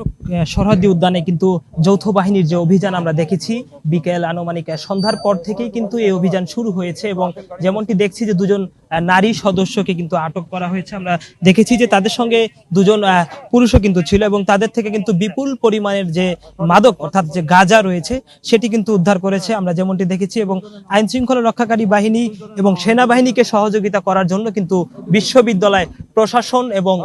দর্শক সরহদি উদ্যানে কিন্তু যৌথ বাহিনীর যে অভিযান আমরা দেখেছি, বিকেল আনুমানিক সন্ধ্যার পর থেকেই কিন্তু এই অভিযান শুরু হয়েছে এবং যেমনটি দেখছি যে দুজন নারী সদস্যকে কিন্তু আটক করা হয়েছে, আমরা দেখেছি যে তাদের সঙ্গে দুজন পুরুষও কিন্তু ছিল এবং তাদের থেকে কিন্তু বিপুল পরিমাণের যে মাদক, অর্থাৎ যে গাঁজা রয়েছে, সেটি কিন্তু উদ্ধার করেছে, আমরা যেমনটি দেখেছি এবং আইন শৃঙ্খলা রক্ষাকারী বাহিনী এবং সেনাবাহিনীকে সহযোগিতা করার জন্য কিন্তু বিশ্ববিদ্যালয় প্রশাসন এবং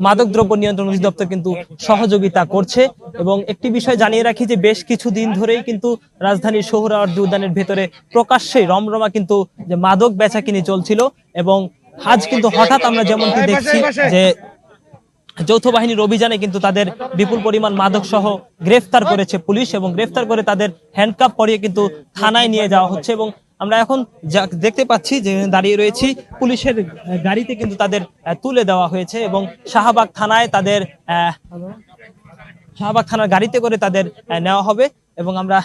মাদকদ্রব্য নিয়ন্ত্রণ অধিদপ্তর কিন্তু সহযোগিতা করছে এবং একটি বিষয় জানিয়ে রাখি যে বেশ কিছুদিন ধরেই কিন্তু রাজধানীর সোহরাওয়ার্দী উদ্যানের ভেতরে প্রকাশ্যে রমরমা কিন্তু যে মাদক বেচাকিনি চলছিল এবং আজ কিন্তু হঠাৎ আমরা যেমনটি দেখছি যে যৌথ বাহিনীর অভিযানে কিন্তু তাদের বিপুল পরিমাণ মাদক সহ গ্রেফতার করেছে পুলিশ এবং গ্রেফতার করে তাদের হ্যান্ডকাপ পরিয়ে কিন্তু থানায় নিয়ে যাওয়া হচ্ছে এবং আমরা এখন দেখতে পাচ্ছি যে দাঁড়িয়ে রয়েছি পুলিশের গাড়িতে কিন্তু তাদের তুলে দেওয়া হয়েছে এবং শাহবাগ থানায় তাদের শাহবাগ থানার গাড়িতে করে তাদের নেওয়া হবে এবং আমরা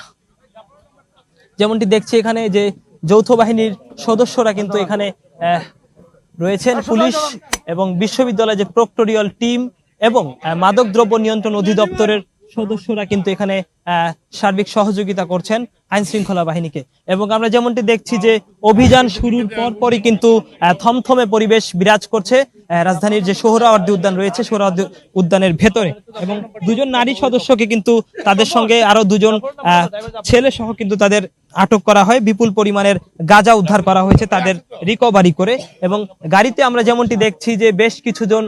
যেমনটি দেখছি এখানে যে যৌথ বাহিনীর সদস্যরা কিন্তু এখানে রয়েছেন পুলিশ এবং বিশ্ববিদ্যালয়ের যে প্রক্টোরিয়াল টিম এবং আহ, মাদকদ্রব্য নিয়ন্ত্রণ অধিদপ্তরের সদস্যরা কিন্তু এখানে সার্বিক সহযোগিতা করছেন আইন শৃঙ্খলা বাহিনীকে। এবং আমরা যেমনটি দেখছি যে অভিযান শুরুর পর পরই কিন্তু থমথমে পরিবেশ বিরাজ করছে রাজধানীর যে সোহরাওয়ার্দী উদ্যান রয়েছে সোহরাওয়ার্দী উদ্যানের ভেতরে। এবং দুজন নারী সদস্যকে কিন্তু তাদের সঙ্গে আরও দুজন ছেলে সহ কিন্তু তাদের আটক করা হয়। বিপুল পরিমাণের গাঁজা উদ্ধার করা হয়েছে তাদের রিকভারি করে। এবং গাড়িতে আমরা যেমনটি দেখছি যে বেশ কিছুজন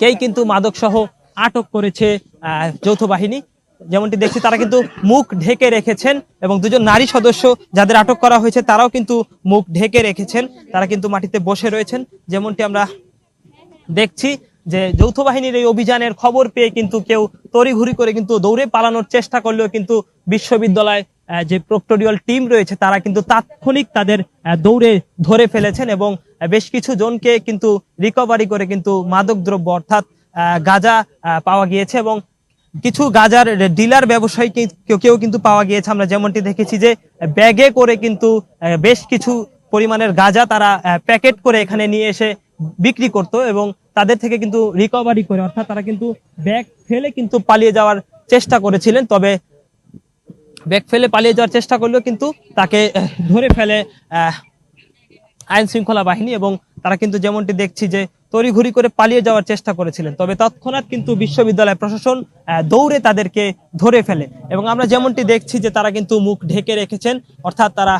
কেই কিন্তু মাদক সহ আটক করেছে যৌথ বাহিনী। যেমনটি দেখছি, তারা কিন্তু মুখ ঢেকে রেখেছেন এবং দুজন নারী সদস্য যাদের আটক করা হয়েছে, তারাও কিন্তু মুখ ঢেকে রেখেছেন। তারা কিন্তু মাটিতে বসে রয়েছেন। যেমনটি আমরা দেখছি যে যৌথ বাহিনীর এই অভিযানের খবর পেয়ে কিন্তু কেউ তড়িঘড়ি করে কিন্তু দৌড়ে পালানোর চেষ্টা করলেও কিন্তু বিশ্ববিদ্যালয় যে প্রক্টোরিয়াল টিম রয়েছে, তারা কিন্তু তাৎক্ষণিক তাদের দৌড়ে ধরে ফেলেছেন এবং বেশ কিছু জনকে কিন্তু রিকভারি করে কিন্তু মাদক দ্রব্য অর্থাৎ গাঁজা পাওয়া গিয়েছে এবং কিছু গাজার ডিলার ব্যবসায়ী কেউ কেউ কিন্তু পাওয়া গিয়েছে। আমরা যেমনটি দেখেছি যে ব্যাগে করে কিন্তু বেশ কিছু পরিমাণের গাঁজা তারা প্যাকেট করে এখানে নিয়ে এসে বিক্রি করত এবং তাদের থেকে কিন্তু রিকভারি করে, অর্থাৎ তারা কিন্তু ব্যাগ ফেলে কিন্তু পালিয়ে যাওয়ার চেষ্টা করেছিলেন। তবে ব্যাগ ফেলে পালিয়ে যাওয়ার চেষ্টা করলেও কিন্তু তাকে ধরে ফেলে আইন শৃঙ্খলা বাহিনী এবং তারা কিন্তু যেমনটি দেখছি যে তড়িঘড়ি করে পালিয়ে যাওয়ার চেষ্টা করেছিলেন। তবে তৎক্ষণাৎ কিন্তু বিশ্ববিদ্যালয় প্রশাসন দৌড়ে তাদেরকে ধরে ফেলে এবং আমরা যেমনটি দেখছি যে তারা কিন্তু মুখ ঢেকে রেখেছেন, অর্থাৎ তারা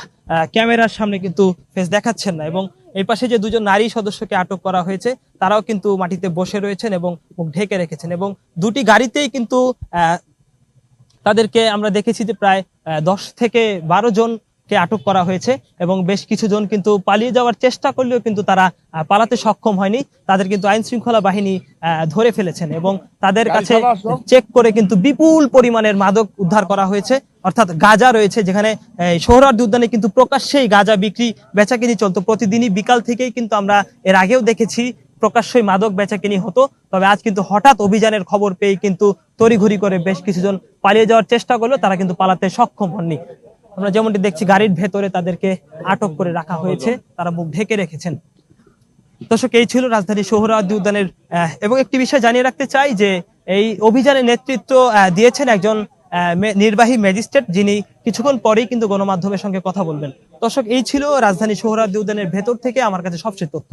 ক্যামেরার সামনে কিন্তু ফেস দেখাচ্ছেন না এবং এই পাশে যে দুজন নারী সদস্যকে আটক করা হয়েছে, তারাও কিন্তু মাটিতে বসে রয়েছেন এবং মুখ ঢেকে রেখেছেন এবং দুটি গাড়িতেই কিন্তু তাদেরকে আমরা দেখেছি যে প্রায় দশ থেকে বারো জনকে আটক করা হয়েছে এবং বেশ কিছু জন কিন্তু পালিয়ে যাওয়ার চেষ্টা করলেও কিন্তু তারা পালাতে সক্ষম হয়নি। তাদের কিন্তু আইন শৃঙ্খলা বাহিনী ধরে ফেলেছেন এবং তাদের কাছে চেক করে কিন্তু বিপুল পরিমাণের মাদক উদ্ধার করা হয়েছে। অর্থাৎ গাঁজা রয়েছে যেখানে সোহরাওয়ার্দী উদ্যানে কিন্তু প্রকাশ্যেই গাঁজা বিক্রি বেচাকিনি চলতো। প্রতিদিনই বিকাল থেকেই কিন্তু আমরা এর আগেও দেখেছি প্রকাশ্যই মাদক বেচাকিনি হতো। তবে আজ কিন্তু হঠাৎ অভিযানের খবর পেয়ে কিন্তু তড়িঘড়ি করে বেশ কিছুজন পালিয়ে যাওয়ার চেষ্টা করল। তারা কিন্তু পালাতে সক্ষম হননি। আমরা যেমনটি দেখছি, গাড়ির ভেতরে তাদেরকে আটক করে রাখা হয়েছে, তারা মুখ ঢেকে রেখেছেন। দর্শক, এই ছিল রাজধানী সোহরাওয়ার্দী উদ্যানের এবং একটি বিষয় জানিয়ে রাখতে চাই যে, এই অভিযানে নেতৃত্ব দিয়েছেন একজন নির্বাহী ম্যাজিস্ট্রেট, যিনি কিছুক্ষণ পরেই কিন্তু গণমাধ্যমের সঙ্গে কথা বলবেন। দর্শক, এই ছিল রাজধানী সোহরাওয়ার্দী উদ্যানের ভেতর থেকে আমার কাছে সবচেয়ে তথ্য।